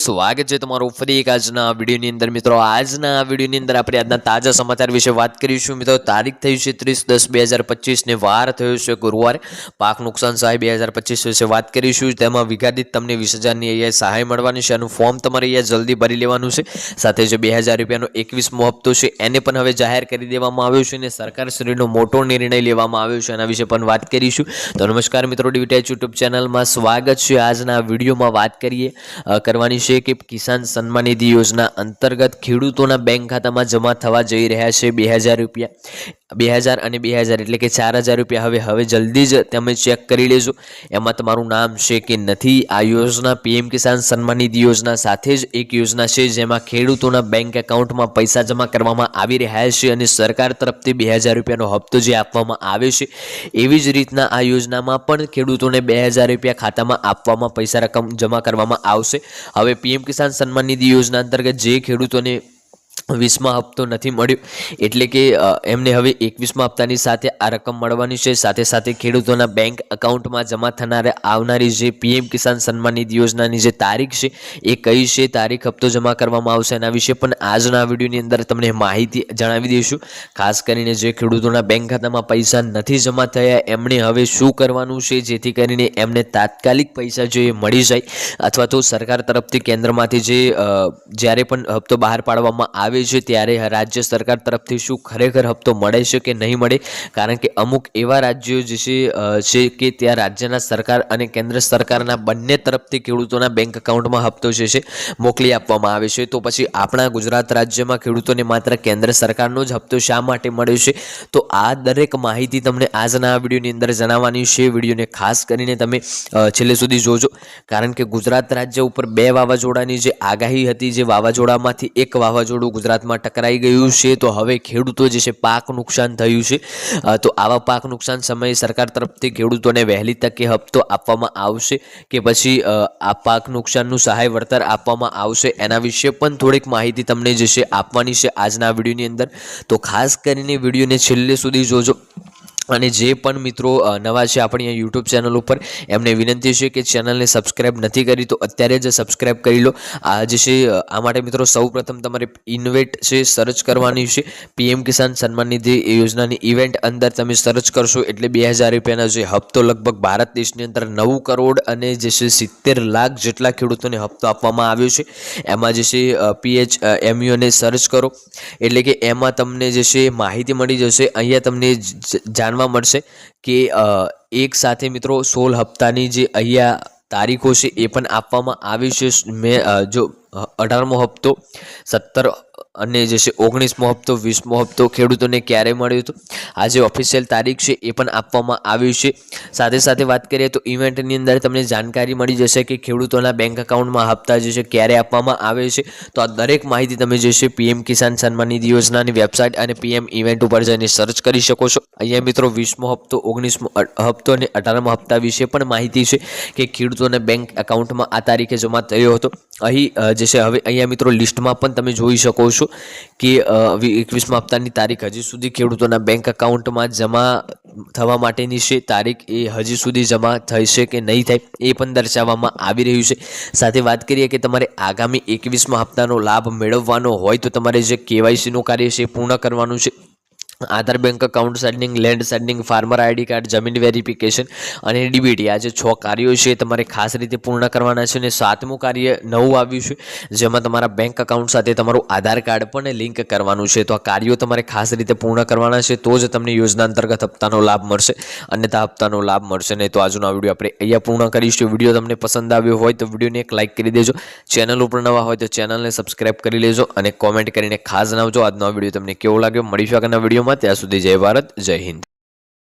સ્વાગત છે તમારું ફરી એક આજના વિડીયોની અંદર. મિત્રો, આજના વિડીયોની અંદર આપણે આજના તાજા સમાચાર વિશે વાત કરીશું. મિત્રો, તારીખ થઈ છે ત્રીસ દસ બે હજાર પચીસને વાર થયો છે ગુરુવારે. પાક નુકસાન સહાય બે હજાર પચીસ વિશે વાત કરીશું. તેમાં વિઘાદિત તમને વીસ હજારની અહીંયા સહાય મળવાની છે. એનું ફોર્મ તમારે અહીંયા જલ્દી ભરી લેવાનું છે. સાથે જે બે હજાર રૂપિયાનો એકવીસમો હપ્તો છે. એને પણ હવે જાહેર કરી દેવામાં આવ્યો છે અને સરકારશ્રીનો મોટો નિર્ણય લેવામાં આવ્યો છે. એના વિશે પણ વાત કરીશું. તો નમસ્કાર મિત્રો ડીવીટેચ યુટ્યુબ ચેનલમાં સ્વાગત છે. આજના વિડીયોમાં વાત કરીએ કરવાની છે કે કિસાન સન્માન નિધિ યોજના અંતર્ગત ખેડૂતોના બેંક ખાતામાં જમા થવા જઈ રહ્યા છે બે હજાર રૂપિયા. બે હજાર અને બે હજાર એટલે કે ચાર હજાર રૂપિયા. હવે હવે જલ્દી જ તમે ચેક કરી લેજો. એમાં તમારું નામ છે કે નથી. આ યોજના પીએમ કિસાન સન્માન નિધિ યોજના સાથે જ એક યોજના છે, જેમાં ખેડૂતોના બેંક એકાઉન્ટમાં પૈસા જમા કરવામાં આવી રહ્યા છે અને સરકાર તરફથી બે હજાર રૂપિયાનો હપ્તો જે આપવામાં આવે છે, એવી જ રીતના આ યોજનામાં પણ ખેડૂતોને બે હજાર રૂપિયા ખાતામાં આપવામાં પૈસા રકમ જમા કરવામાં આવશે. હવે, પીએમ કિસાન સન્માન નિધિ યોજના અંતર્ગત જે ખેડૂતોને વીસમા હપ્તો નથી મળ્યો. એટલે કે એમને હવે એકવીસમા હપ્તાની સાથે આ રકમ મળવાની છે. સાથે સાથે ખેડૂતોના બેંક એકાઉન્ટમાં જમા થનારે આવનારી જે પીએમ કિસાન સન્માન નિધિ યોજનાની જે તારીખ છે, એ કઈ છે? તારીખ હપ્તો જમા કરવામાં આવશે એના વિશે પણ આજના વિડીયોની અંદર તમને માહિતી જણાવી દઈશું. ખાસ કરીને જે ખેડૂતોના બેંક ખાતામાં પૈસા નથી જમા થયા, એમણે હવે શું કરવાનું છે? જેથી કરીને એમને તાત્કાલિક પૈસા જે મળી જાય, અથવા તો સરકાર તરફથી કેન્દ્રમાંથી જે જ્યારે પણ હપ્તો બહાર પાડવામાં આવે છે ત્યારે રાજ્ય સરકાર તરફથી શું ખરેખર હપ્તો મળે છે કે નહીં મળે? કારણ કે અમુક એવા રાજ્યો જે છે કે ત્યાં રાજ્યના સરકાર અને કેન્દ્ર સરકારના બંને તરફથી ખેડૂતોના બેંક એકાઉન્ટમાં હપ્તો જે છે, મોકલી આપવામાં આવે છે. તો પછી આપણા ગુજરાત રાજ્યમાં ખેડૂતોને માત્ર કેન્દ્ર સરકારનો જ હપ્તો શા માટે મળ્યો છે? તો આ દરેક માહિતી તમને આજના આ વિડીયોની અંદર જણાવવાની છે. વિડીયોને ખાસ કરીને તમે છેલ્લે સુધી જોજો. કારણ કે ગુજરાત રાજ્ય ઉપર બે વાવાઝોડાની જે આગાહી હતી, જે વાવાઝોડામાંથી એક વાવાઝોડું ગુજરાતમાં ટકરાઈ ગયું છે, તો હવે ખેડૂતો જે છે પાક નુકસાન થયું છે. તો આવા પાક નુકસાન સમયે સરકાર તરફથી ખેડૂતોને વહેલી તકે હપ્તો આપવામાં આવશે કે પછી આ પાક નુકસાનનું સહાય વળતર આપવામાં આવશે એના વિશે પણ થોડીક માહિતી તમને જે છે આપવાની છે આજના વિડીયોની અંદર. તો ખાસ કરીને વિડીયોને છેલ્લે સુધી જોજો. અને જે પણ મિત્રો નવા છે આપણી અહીંયા યુટ્યુબ ચેનલ ઉપર, એમને વિનંતી છે કે ચેનલને સબસ્ક્રાઇબ નથી કરી તો અત્યારે જ સબસ્ક્રાઇબ કરી લો. આ જે છે આ માટે મિત્રો સૌપ્રથમ તમારે ઇન્વેટ છે સર્ચ કરવાની છે. પીએમ કિસાન સન્માન નિધિ યોજનાની ઇવેન્ટ અંદર તમે સર્ચ કરશો એટલે બે હજાર રૂપિયાનો જે હપ્તો લગભગ ભારત દેશની અંદર નવ કરોડ અને જે છે સિત્તેર લાખ જેટલા ખેડૂતોને હપ્તો આપવામાં આવ્યો છે. એમાં જે છે પીએચ એમયુને સર્ચ કરો. એટલે કે એમાં તમને જે છે માહિતી મળી જશે. અહીંયા તમને જ- જ- જાણવા મળશે કે એક સાથે મિત્રો સોળ હપ્તાની જે અહીંયા તારીખો છે એ પણ આપવામાં આવી છે. મેં જો અઢારમો હપ્તો, સત્તર અને જે છે ઓગણીસમો હપ્તો, વીસમો હપ્તો ખેડૂતોને ક્યારે મળ્યો હતો? આ જે ઓફિશિયલ તારીખ છે, એ પણ આપવામાં આવી છે. સાથે સાથે વાત કરીએ તો ઇવેન્ટની અંદર તમને જાણકારી મળી જશે કે ખેડૂતોના બેંક એકાઉન્ટમાં હપ્તા જે છે ક્યારે આપવામાં આવે છે. તો આ દરેક માહિતી તમે જે છે પીએમ કિસાન સન્માન નિધિ યોજનાની વેબસાઇટ અને પીએમ ઇવેન્ટ ઉપર જઈને સર્ચ કરી શકો છો. અહીંયા મિત્રો વીસમો હપ્તો, ઓગણીસમો હપ્તો અને અઢારમો હપ્તા વિશે પણ માહિતી છે કે ખેડૂતોને બેંક એકાઉન્ટમાં આ તારીખે જમા થયો હતો. અહીં જે છે, હવે અહીંયા મિત્રો લિસ્ટમાં પણ તમે જોઈ શકો છો કે એકવીસમા હપ્તાની તારીખ હજી સુધી ખેડૂતોના બેંક એકાઉન્ટમાં જમા થવા માટેની છે. તારીખ એ હજી સુધી જમા થશે કે નહીં થાય એ પણ દર્શાવવામાં આવી રહ્યું છે. સાથે વાત કરીએ કે તમારે આગામી એકવીસમા હપ્તાનો લાભ મેળવવાનો હોય તો તમારે જે કેવાયસીનું કાર્ય છે પૂર્ણ કરવાનું છે. Aadhaar bank account sending land sending farmer ID card જમીન વેરિફિકેશન અને ડીબીટી આ જે છ કાર્યો છે તમારે ખાસ રીતે પૂર્ણ કરવાના છે અને સાતમું કાર્ય નવું આવ્યું છે, જેમાં તમારા બેંક અકાઉન્ટ સાથે તમારું આધાર કાર્ડ પણ લિંક કરવાનું છે. તો આ કાર્યો તમારે ખાસ રીતે પૂર્ણ કરવાના છે, તો જ તમને યોજના અંતર્ગત હપ્તાનો લાભ મળશે, અન્યથા હપ્તાનો લાભ મળશે નહીં. તો આજનો આ વીડિયો આપણે અહીંયા પૂર્ણ કરીશું. વીડિયો તમને પસંદ આવ્યો હોય તો વિડીયોને એક લાઇક કરી દેજો. ચેનલ ઉપર નવા હોય તો ચેનલને સબસ્ક્રાઇબ કરી લેજો અને કોમેન્ટ કરીને ખાસ જણાવજો આજનો આ વીડિયો તમને કેવો લાગ્યો. મળીશું આગળના ત્યાં સુધી જય ભારત જય હિન્દ.